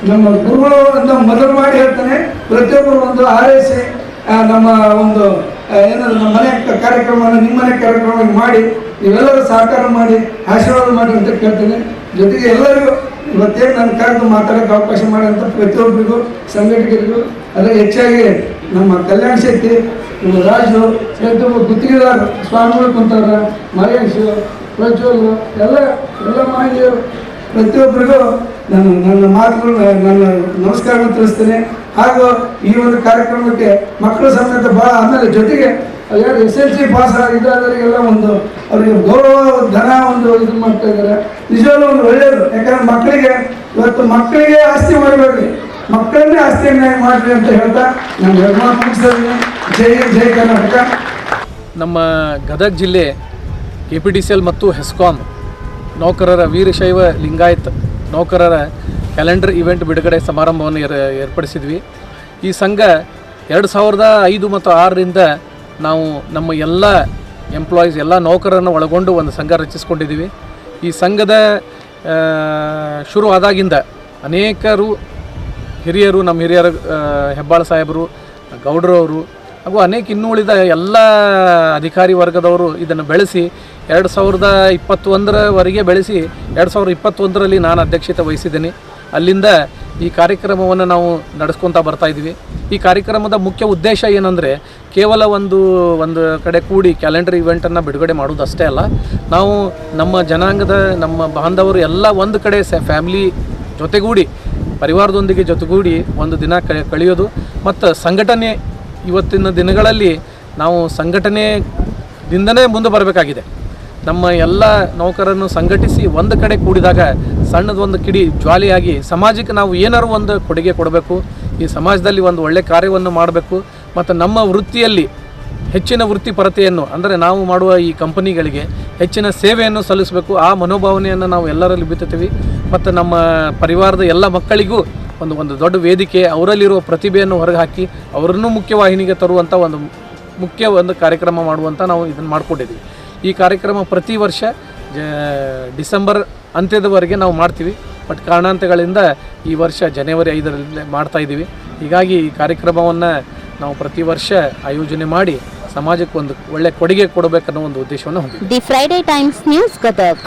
ನಮ್ಮ ಗುರುಗಳು ಅಂತ ಮೊದಲು ಮಾಡಿ ಹೇಳ್ತಾನೆ. ಪ್ರತಿಯೊಬ್ಬರು ಒಂದು ಹಾರೈಸಿ ನಮ್ಮ ಒಂದು ಏನಾದ್ರು ನಮ್ಮ ಮನೆ ಕಾರ್ಯಕ್ರಮವನ್ನು ನಿಮ್ಮ ಮನೆ ಕಾರ್ಯಕ್ರಮವನ್ನು ಮಾಡಿ, ನೀವೆಲ್ಲರೂ ಸಹಕಾರ ಮಾಡಿ, ಆಶೀರ್ವಾದ ಮಾಡಿ ಅಂತ ಕೇಳ್ತೇನೆ. ಜೊತೆಗೆ ಎಲ್ಲರಿಗೂ ಇವತ್ತೇನು ನನ್ನ ಕರೆದು ಮಾತಾಡೋಕೆ ಅವಕಾಶ ಮಾಡೋಂಥ ಪ್ರತಿಯೊಬ್ಬರಿಗೂ ಸಂಘಟಕರಿಗೂ ಅದೇ ಹೆಚ್ಚಾಗಿ ನಮ್ಮ ಕಲ್ಯಾಣ ಶಕ್ತಿ, ನಮ್ಮ ರಾಜು, ಪ್ರತಿಯೊಬ್ಬ ಗುತ್ತಿಗೆದಾರ, ಸ್ವಾಮಿಗಳು ಕುಂತಾರ, ಮಹೇಶ್, ಪ್ರಜ್ವಲ್, ಎಲ್ಲ ಎಲ್ಲ ಮಾಹಿತಿಯರು ಪ್ರತಿಯೊಬ್ಬರಿಗೂ ನಾನು ನನ್ನ ಮಾತುಗಳು, ನನ್ನ ನಮಸ್ಕಾರವನ್ನು ತಿಳಿಸ್ತೇನೆ. ಹಾಗೂ ಈ ಒಂದು ಕಾರ್ಯಕ್ರಮಕ್ಕೆ ಮಕ್ಕಳ ಸಮೇತ ಭಾಳ ಆಮೇಲೆ ಜೊತೆಗೆ ಯಾರು ಎಸ್ ಎಲ್ ಸಿ ಪಾಸ್ ಆಗಿದ್ದವರಿಗೆಲ್ಲ ಒಂದು ಅವರಿಗೆ ಗೌರವ, ಧನ ಒಂದು ಇದು ಮಾಡ್ತಾ ಇದ್ದಾರೆ. ನಿಜವಾಗ್ಲೂ ಒಂದು ಒಳ್ಳೆಯದು. ಯಾಕಂದ್ರೆ ಮಕ್ಕಳಿಗೆ ಇವತ್ತು ಮಕ್ಕಳಿಗೆ ಆಸ್ತಿ ಮಾಡಬೇಡ್ರಿ ಮಕ್ಕಳನ್ನೇ ಆಸ್ತಿಯನ್ನಾಗಿ ಮಾಡ್ರಿ ಅಂತ ಹೇಳ್ತಾ ನಾನು ಮಾತು ಮುಗಿಸ್ತೀನಿ ಜೈ ಜೈ ಕರ್ನಾಟಕ. ನಮ್ಮ ಗದಗ ಜಿಲ್ಲೆ K P D C L ಮತ್ತು ಹೆಸ್ಕಾಂ ನೌಕರರ ವೀರಶೈವ ಲಿಂಗಾಯತ್ ನೌಕರರ ಕ್ಯಾಲೆಂಡರ್ ಇವೆಂಟ್ ಬಿಡುಗಡೆ ಸಮಾರಂಭವನ್ನು ಏರ್, ಏರ್ಪಡಿಸಿದ್ವಿ. ಈ ಸಂಘ ಎರಡು ಸಾವಿರದ ಐದು ಮತ್ತು ಆರರಿಂದ ನಾವು ನಮ್ಮ ಎಲ್ಲ ಎಂಪ್ಲಾಯೀಸ್ ಎಲ್ಲ ನೌಕರರನ್ನು ಒಳಗೊಂಡು ಒಂದು ಸಂಘ ರಚಿಸ್ಕೊಂಡಿದ್ದೀವಿ. ಈ ಸಂಘದ ಶುರುವಾದಾಗಿಂದ ಅನೇಕರು ಹಿರಿಯರು, ನಮ್ಮ ಹಿರಿಯರ ಹೆಬ್ಬಾಳ ಸಾಹೇಬರು ಅವರು ಹಾಗೂ ಅನೇಕ ಇನ್ನೂ ಉಳಿದ ಎಲ್ಲ ಅಧಿಕಾರಿ ವರ್ಗದವರು ಇದನ್ನು ಬೆಳೆಸಿ ಎರಡು ಸಾವಿರದ ಇಪ್ಪತ್ತೊಂದರವರೆಗೆ ಬೆಳೆಸಿ ಎರಡು ಸಾವಿರದ ಇಪ್ಪತ್ತೊಂದರಲ್ಲಿ ನಾನು ಅಧ್ಯಕ್ಷತೆ ವಹಿಸಿದ್ದೀನಿ. ಅಲ್ಲಿಂದ ಈ ಕಾರ್ಯಕ್ರಮವನ್ನು ನಾವು ನಡೆಸ್ಕೊತಾ ಬರ್ತಾ ಇದ್ದೀವಿ. ಈ ಕಾರ್ಯಕ್ರಮದ ಮುಖ್ಯ ಉದ್ದೇಶ ಏನಂದರೆ ಕೇವಲ ಒಂದು ಒಂದು ಕಡೆ ಕೂಡಿ ಕ್ಯಾಲೆಂಡರ್ ಇವೆಂಟನ್ನು ಬಿಡುಗಡೆ ಮಾಡೋದು ಅಷ್ಟೇ ಅಲ್ಲ, ನಾವು ನಮ್ಮ ಜನಾಂಗದ, ನಮ್ಮ ಬಾಂಧವರು ಎಲ್ಲ ಒಂದು ಕಡೆ ಸ ಫ್ಯಾಮ್ಲಿ ಜೊತೆಗೂಡಿ, ಪರಿವಾರದೊಂದಿಗೆ ಜೊತೆಗೂಡಿ ಒಂದು ದಿನ ಕಳೆಯೋದು ಮತ್ತು ಸಂಘಟನೆ ಇವತ್ತಿನ ದಿನಗಳಲ್ಲಿ ನಾವು ಸಂಘಟನೆದಿಂದನೇ ಮುಂದೆ ಬರಬೇಕಾಗಿದೆ. ನಮ್ಮ ಎಲ್ಲ ನೌಕರನ್ನು ಸಂಘಟಿಸಿ ಒಂದು ಕಡೆ ಕೂಡಿದಾಗ ಸಣ್ಣದೊಂದು ಕಿಡಿ ಜ್ವಾಲಿಯಾಗಿ ಸಮಾಜಕ್ಕೆ ನಾವು ಏನಾರು ಒಂದು ಕೊಡುಗೆ ಕೊಡಬೇಕು, ಈ ಸಮಾಜದಲ್ಲಿ ಒಂದು ಒಳ್ಳೆ ಕಾರ್ಯವನ್ನು ಮಾಡಬೇಕು ಮತ್ತು ನಮ್ಮ ವೃತ್ತಿಯಲ್ಲಿ ಹೆಚ್ಚಿನ ವೃತ್ತಿಪರತೆಯನ್ನು, ಅಂದರೆ ನಾವು ಮಾಡುವ ಈ ಕಂಪನಿಗಳಿಗೆ ಹೆಚ್ಚಿನ ಸೇವೆಯನ್ನು ಸಲ್ಲಿಸಬೇಕು. ಆ ಮನೋಭಾವನೆಯನ್ನು ನಾವು ಎಲ್ಲರಲ್ಲಿ ಬಿತ್ತುತ್ತೀವಿ. ಮತ್ತು ನಮ್ಮ ಪರಿವಾರದ ಎಲ್ಲ ಮಕ್ಕಳಿಗೂ ಒಂದು ಒಂದು ದೊಡ್ಡ ವೇದಿಕೆ, ಅವರಲ್ಲಿರುವ ಪ್ರತಿಭೆಯನ್ನು ಹೊರಗೆ ಹಾಕಿ ಅವರನ್ನು ಮುಖ್ಯವಾಹಿನಿಗೆ ತರುವಂಥ ಒಂದು ಮುಖ್ಯ ಒಂದು ಕಾರ್ಯಕ್ರಮ ಮಾಡುವಂಥ ನಾವು ಇದನ್ನು ಮಾಡಿಕೊಂಡಿದ್ದೀವಿ. ಈ ಕಾರ್ಯಕ್ರಮ ಪ್ರತಿ ವರ್ಷ ಡಿಸೆಂಬರ್ ಅಂತ್ಯದವರೆಗೆ ನಾವು ಮಾಡ್ತೀವಿ. ಬಟ್ ಕಾರಣಾಂತಗಳಿಂದ ಈ ವರ್ಷ ಜನವರಿ ಐದರಲ್ಲಿ ಮಾಡ್ತಾ ಇದ್ದೀವಿ. ಹೀಗಾಗಿ ಈ ಕಾರ್ಯಕ್ರಮವನ್ನು ನಾವು ಪ್ರತಿ ವರ್ಷ ಆಯೋಜನೆ ಮಾಡಿ ಸಮಾಜಕ್ಕೆ ಒಂದು ಒಳ್ಳೆ ಕೊಡುಗೆ ಕೊಡಬೇಕನ್ನೋ ಒಂದು ಉದ್ದೇಶವನ್ನು the Friday Times News Gadag